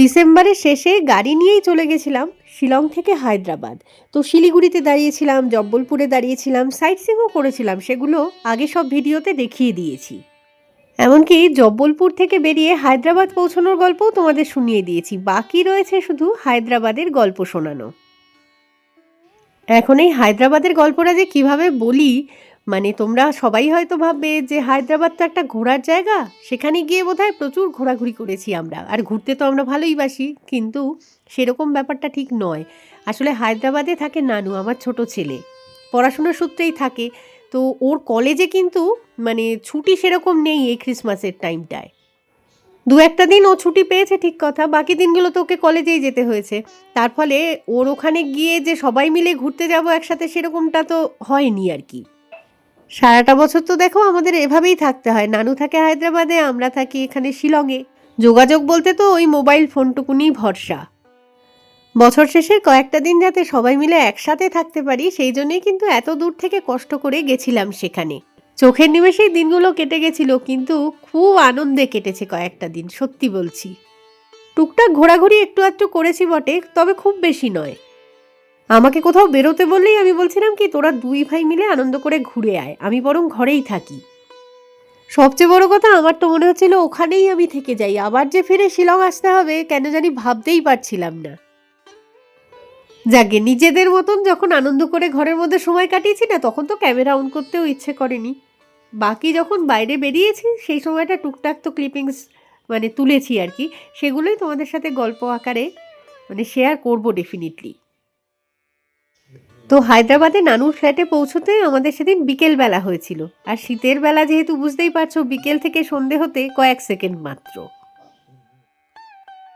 ডিসেম্বরের শেষে গাড়ি নিয়েই চলে গেছিলাম শিলং থেকে হায়দ্রাবাদ। তো শিলিগুড়িতে দাঁড়িয়েছিলাম, জব্বলপুরে দাঁড়িয়েছিলাম সাইট সিংও করেছিলাম, সেগুলো আগে সব ভিডিওতে দেখিয়ে দিয়েছি। এমনকি জব্বলপুর থেকে বেরিয়ে হায়দ্রাবাদ পৌঁছানোর গল্পও তোমাদের শুনিয়ে দিয়েছি। বাকি রয়েছে শুধু হায়দ্রাবাদের গল্প শোনানো। এখন এই হায়দ্রাবাদের গল্পটা যে কীভাবে বলি মানে তোমরা সবাই হয়তো ভাববে যে হায়দ্রাবাদ তো একটা ঘোরার জায়গা। সেখানে গিয়ে বোধহয় প্রচুর ঘোরাঘুরি করেছি আমরা। আর ঘুরতে তো আমরা ভালোই বাসি, কিন্তু সেরকম ব্যাপারটা ঠিক নয়। আসলে হায়দ্রাবাদে থাকে নানু, আমার ছোট ছেলে। পড়াশোনার সূত্রেই থাকে। তো ওর কলেজে কিন্তু মানে ছুটি সেরকম নেই এই ক্রিসমাসের টাইমটায়। দু একটা দিন ও ছুটি পেয়েছে ঠিক কথা, বাকি দিনগুলো তো ওকে কলেজেই যেতে হয়েছে। তার ফলে ওর ওখানে গিয়ে যে সবাই মিলে ঘুরতে যাব একসাথে সেরকমটা তো হয়নি আর কি। সারাটা বছর তো দেখো আমাদের এভাবেই থাকতে হয়। নানু থাকে হায়দ্রাবাদে, আমরা থাকি এখানে শিলংয়ে। যোগাযোগ বলতে তো ওই মোবাইল ফোনটুকুনি ভরসা। বছর শেষের কয়েকটা দিন যাতে সবাই মিলে একসাথে থাকতে পারি, সেই জন্যই কিন্তু এত দূর থেকে কষ্ট করে গেছিলাম সেখানে। চোখের নিমেষেই দিনগুলো কেটে গেছিল, কিন্তু খুব আনন্দে কেটেছে কয়েকটা দিন, সত্যি বলছি। টুকটাক ঘোরাঘুরি একটু আধটু করেছি বটে, তবে খুব বেশি নয়। আমাকে কোথাও বেরোতে বললেই আমি বলছিলাম কি, তোরা দুই ভাই মিলে আনন্দ করে ঘুরে আয়। আমি বরং ঘরেই থাকি। সবচেয়ে বড় কথা, আমার তো মনে হচ্ছিল ওখানেই আমি থেকে যাই। আবার যে ফিরে শিলং আসতে হবে, কেন জানি ভাবতেই পারছিলাম না। যাকে নিজেদের মতন যখন আনন্দ করে ঘরের মধ্যে সময় কাটিয়েছি না, তখন তো ক্যামেরা অন করতেও ইচ্ছে করেনি। বাকি যখন বাইরে বেরিয়েছি, সেই সময়টা টুকটাক তো ক্লিপিংস মানে তুলেছি আর কি। সেগুলোই তোমাদের সাথে গল্প আকারে মানে শেয়ার করব ডেফিনেটলি তো হায়দ্রাবাদে নানুর ফ্ল্যাটে পৌঁছতে আমাদের সেদিন বিকেল বেলা হয়েছিল। আর শীতের বেলা যেহেতু বুঝতেই পারছ, বিকেল থেকে সন্ধে হতে কয়েক সেকেন্ড মাত্র।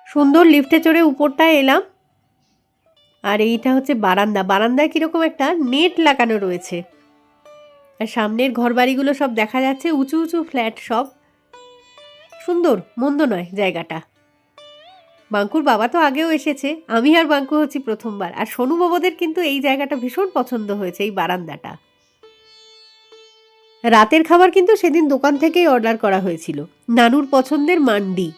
সুন্দর লিফটে চড়ে উপরটায় এলাম। আর এইটা হচ্ছে বারান্দা। বারান্দায় কীরকম একটা নেট লাগানো রয়েছে। আর সামনের ঘরবাড়িগুলো সব দেখা যাচ্ছে, উঁচু উঁচু ফ্ল্যাট সব। সুন্দর, মন্দ নয় জায়গাটা। বাঙ্কুর বাবা তো আগেও এসেছে। আমি আর বাঙ্কু হচ্ছি প্রথমবার। আর সোনু বাবাদের কিন্তু এই জায়গাটা ভীষণ পছন্দ হয়েছে, এই বারান্দাটা। রাতের খাবার কিন্তু সেদিন দোকান থেকেই অর্ডার করা হয়েছিল। নানুর পছন্দের মান্ডি।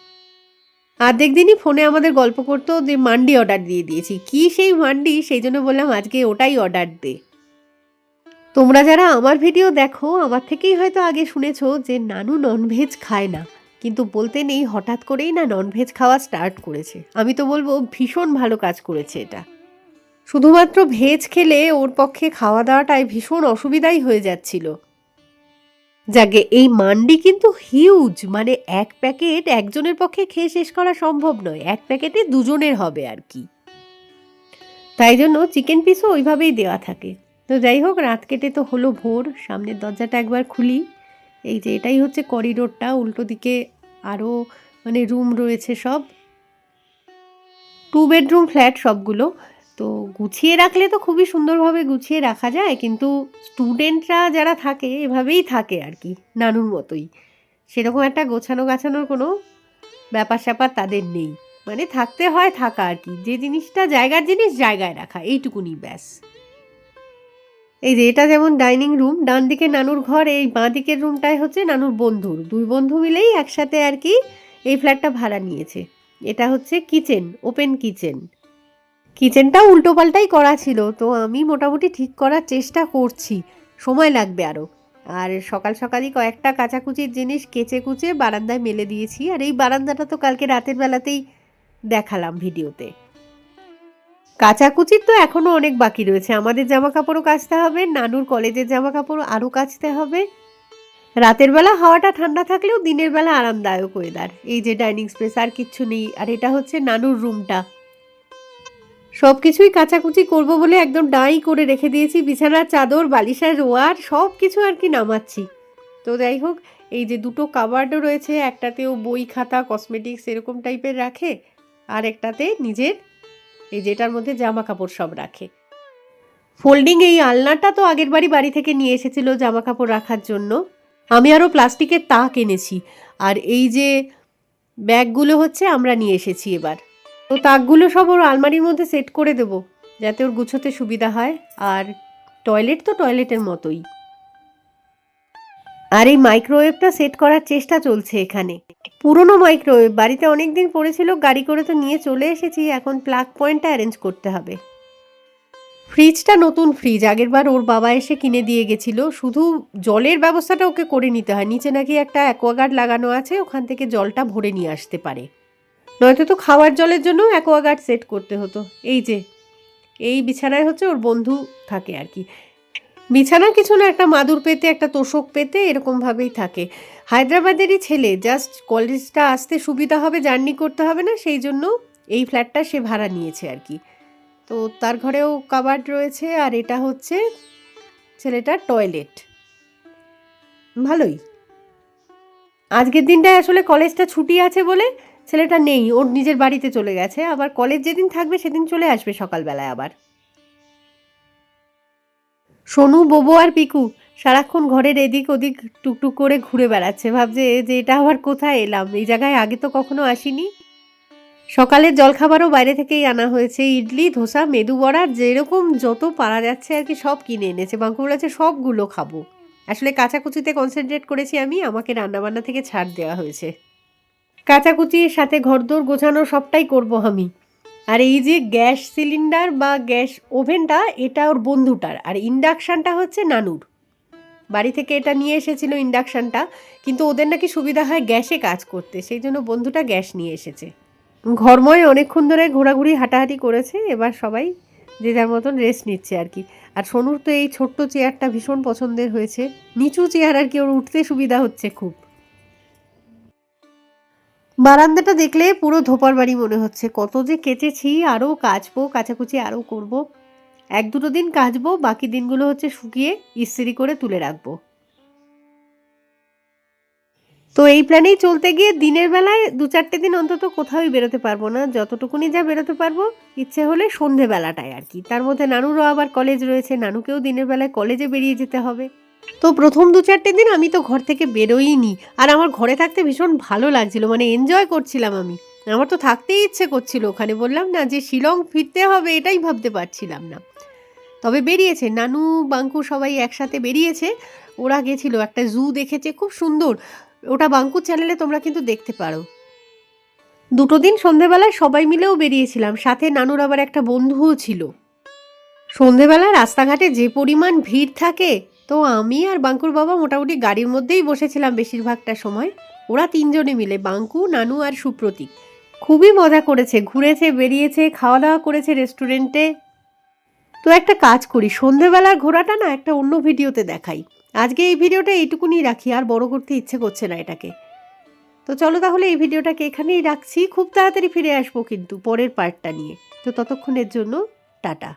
আর্ধেক দিনই ফোনে আমাদের গল্প করতো যে, মান্ডি অর্ডার দিয়ে দিয়েছি। কি সেই মান্ডি? সেই জন্য বললাম, আজকে ওটাই অর্ডার দে। তোমরা যারা আমার ভিডিও দেখো, আমার থেকেই হয়তো আগে শুনেছো যে, নানু ননভেজ খায় না। কিন্তু বলতে নেই হঠাৎ করেই না ননভেজ খাওয়া স্টার্ট করেছে। আমি তো বলব ভীষণ ভালো কাজ করেছে এটা। শুধুমাত্র ভেজ খেলে ওর পক্ষে খাওয়া দাওয়াটায় ভীষণ অসুবিধাই হয়ে যাচ্ছিল। যাকে এই মান্ডি কিন্তু হিউজ মানে এক প্যাকেট একজনের পক্ষে খেয়ে শেষ করা সম্ভব নয়, এক প্যাকেটে দুজনের হবে আর কি। তাই জন্য চিকেন পিসও ওইভাবেই দেওয়া থাকে। তো যাই হোক, রাত কেটে তো হলো ভোর, সামনের দরজাটা একবার খুলি। এই যে এটাই হচ্ছে করিডোরটা, উল্টো দিকে আরও মানে রুম রয়েছে সব। টু বেডরুম ফ্ল্যাট সবগুলো। তো গুছিয়ে রাখলে তো খুবই সুন্দরভাবে গুছিয়ে রাখা যায়, কিন্তু স্টুডেন্টরা যারা থাকে, এভাবেই থাকে আর কি, নানুর মতোই। সেরকম একটা গোছানো গাছানোর কোনো ব্যাপার স্যাপার তাদের নেই। মানে থাকতে হয় থাকা আর কি, যে জিনিসটা জায়গার জিনিস জায়গায় রাখা, এইটুকুনি ব্যাস। এই যে এটা যেমন ডাইনিং রুম, ডান দিকে নানুর ঘর, এই বাঁ দিকের রুমটাই হচ্ছে নানুর বন্ধুর। দুই বন্ধু মিলেই একসাথে আর কি এই ফ্ল্যাটটা ভাড়া নিয়েছে। এটা হচ্ছে কিচেন, ওপেন কিচেন। কিচেনটা উল্টো পাল্টাই করা ছিল, তো আমি মোটামুটি ঠিক করার চেষ্টা করছি। সময় লাগবে আরও আর সকাল সকালই কয়েকটা কাচাকুচির জিনিস কেচে কুচে বারান্দায় মেলে দিয়েছি। আর এই বারান্দাটা তো কালকে রাতের বেলাতেই দেখালাম ভিডিওতে। কাচাকুচির তো এখনও অনেক বাকি রয়েছে। আমাদের জামা কাপড়ও কাচতে হবে, নানুর কলেজের জামা কাপড় আরও কাচতে হবে। রাতের বেলা হাওয়াটা ঠান্ডা থাকলেও দিনের বেলা আরামদায়ক ওয়েদার এই যে ডাইনিং স্পেস আর কিচ্ছু নেই। আর এটা হচ্ছে নানুর রুমটা সব কিছুই কাচাকুচি করব বলে একদম ডাই করে রেখে দিয়েছি। বিছানার চাদর, বালিশার রোয়ার সব কিছু আর কি নামাচ্ছি। তো যাই হোক, এই যে দুটো কাবার্ডও রয়েছে। একটাতেও বই খাতা কসমেটিক্স এরকম টাইপের রাখে, আর একটাতে নিজের এই যেটার মধ্যে জামা কাপড় সব রাখে। ফোল্ডিং এই আলনাটা তো আগের বাড়ি বাড়ি থেকে নিয়ে এসেছিল জামা কাপড় রাখার জন্য। আমি আরও প্লাস্টিকের তাক এনেছি। আর এই যে ব্যাগগুলো হচ্ছে, আমরা নিয়ে এসেছি এবার। তো তাকগুলো সব ওর আলমারির মধ্যে সেট করে দেব, যাতে ওর গুছোতে সুবিধা হয়। আর টয়লেট তো টয়লেটের মতোই। আর এই মাইক্রোওয়েভটা সেট করার চেষ্টা চলছে এখানে। পুরনো মাইক্রোওয়েভ, বাড়িতে অনেক দিন পড়েছিল, গাড়ি করে তো নিয়ে চলে এসেছি, এখন প্লাগ পয়েন্টটা অ্যারেঞ্জ করতে হবে। ফ্রিজটা নতুন ফ্রিজ, আগেরবার ওর বাবা এসে কিনে দিয়ে গেছিল, শুধু জলের ব্যবস্থাটা ওকে করে নিতে হয়, নিচে নাকি একটা অ্যাকোয়াগার্ড লাগানো আছে, ওখান থেকে জলটা ভরে নিয়ে আসতে পারে। নয়তো তো খাওয়ার জলের জন্য অ্যাকোয়াগার্ড সেট করতে হতো। এই যে, এই বিছানায় হচ্ছে ওর বন্ধু থাকে আর কি। বিছানা কিছু না একটা মাদুর পেতে, একটা তোষক পেতে এরকমভাবেই থাকে। হায়দ্রাবাদেরই ছেলে জাস্ট কলেজটা আসতে সুবিধা হবে, জার্নি করতে হবে না, সেই জন্য এই ফ্ল্যাটটা সে ভাড়া নিয়েছে আর কি। তো তার ঘরেও কাবার্ড রয়েছে, আর এটা হচ্ছে ছেলেটার টয়লেট। ভালোই। আজকের দিনটায় আসলে কলেজটা ছুটি আছে বলে ছেলেটা নেই, ওর নিজের বাড়িতে চলে গেছে, আবার কলেজ যেদিন থাকবে সেদিন চলে আসবে সকালবেলায় আবার। সোনু, বোবো আর পিকু সারাক্ষণ ঘরের এদিক ওদিক টুকটুক করে ঘুরে বেড়াচ্ছে। ভাবছে যে এটা আবার কোথায় এলাম? এই জায়গায় আগে তো কখনো আসিনি? সকালের জলখাবারও বাইরে থেকেই আনা হয়েছে। ইডলি, ধোসা, মেদু বড়া, যেরকম যত পারা যাচ্ছে আর কি সব কিনে এনেছে। বাঙ্কু বলেছে সবগুলো খাব। আসলে কাচাকুচিতে কনসেন্ট্রেট করেছি আমি, আমাকে রান্নাবান্না থেকে ছাড় দেওয়া হয়েছে। কাচাকুচির সাথে ঘরদোর গোছানো সবটাই করব আমি। আর এই যে গ্যাস সিলিন্ডার বা গ্যাস ওভেনটা, এটা ওর বন্ধুটার। আর ইন্ডাকশানটা হচ্ছে নানুর। বাড়ি থেকে এটা নিয়ে এসেছিল ইন্ডাকশানটা, কিন্তু ওদের নাকি সুবিধা হয় গ্যাসে কাজ করতে, সেই জন্য বন্ধুটা গ্যাস নিয়ে এসেছে। ঘরময় অনেকক্ষণ ধরে ঘোরাঘুরি, হাঁটাহাঁটি করেছে, এবার সবাই যে যার মতন রেস্ট নিচ্ছে আর কি। আর সোনুর তো এই ছোট্ট চেয়ারটা ভীষণ পছন্দের হয়েছে। নিচু চেয়ার আর কি, ওর উঠতে সুবিধা হচ্ছে খুব। বারান্দাটা দেখলে পুরো ধোপার বাড়ি মনে হচ্ছে। কত যে কেচেছি আরও কাচবো, কাচাকুচি আরও করব। এক দুটো দিন কাচবো, বাকি দিনগুলো হচ্ছে শুকিয়ে ইস্ত্রি করে তুলে রাখব। তো এই প্ল্যানেই চলতে গিয়ে দিনের বেলায় দু চারটে দিন অন্তত কোথাওই বেরোতে পারব না। যতটুকুনি যা বেরোতে পারব, ইচ্ছে হলে সন্ধেবেলাটায় আর কি। তার মধ্যে নানুরও আবার কলেজ রয়েছে, নানুকেও দিনের বেলায় কলেজে বেরিয়ে যেতে হবে। তো প্রথম দু চারটে দিন আমি তো ঘর থেকে বেরোইনি। আর আমার ঘরে থাকতে ভীষণ ভালো লাগছিল মানে এনজয় করছিলাম আমি। আমার তো থাকতেই ইচ্ছে করছিল, ওখানে বললাম না যে শিলং ফিরতে হবে, এটাই ভাবতে পারছিলাম না। তবে বেরিয়েছে, নানু, বাঙ্কু সবাই একসাথে বেরিয়েছে। ওরা গেছিল, একটা জু দেখেছে, খুব সুন্দর। ওটা বাঙ্কুর চ্যানেলে তোমরা কিন্তু দেখতে পারো। দুটো দিন সন্ধেবেলায় সবাই মিলেও বেরিয়েছিলাম, সাথে নানুর আবার একটা বন্ধুও ছিল। সন্ধেবেলায় রাস্তাঘাটে যে পরিমাণ ভিড় থাকে তো আমি আর বাঙ্কুর বাবা মোটামুটি গাড়ির মধ্যেই বসেছিলাম বেশিরভাগটা সময়। ওরা তিনজনে মিলে, বাঙ্কু, নানু আর সুপ্রতীক। খুবই মজা করেছে, ঘুরেছে, বেরিয়েছে খাওয়া দাওয়া করেছে রেস্টুরেন্টে। তো একটা কাজ করি, সন্ধেবেলার ঘোরাটা না একটা অন্য ভিডিওতে দেখাই। আজকে এই ভিডিওটা এইটুকুনি রাখি, আর বড় করতে ইচ্ছে করছে না এটাকে। তো চলো তাহলে এই ভিডিওটাকে এখানেই রাখছি, খুব তাড়াতাড়ি ফিরে আসব কিন্তু পরের পার্টটা নিয়ে। তো ততক্ষণের জন্য, টাটা।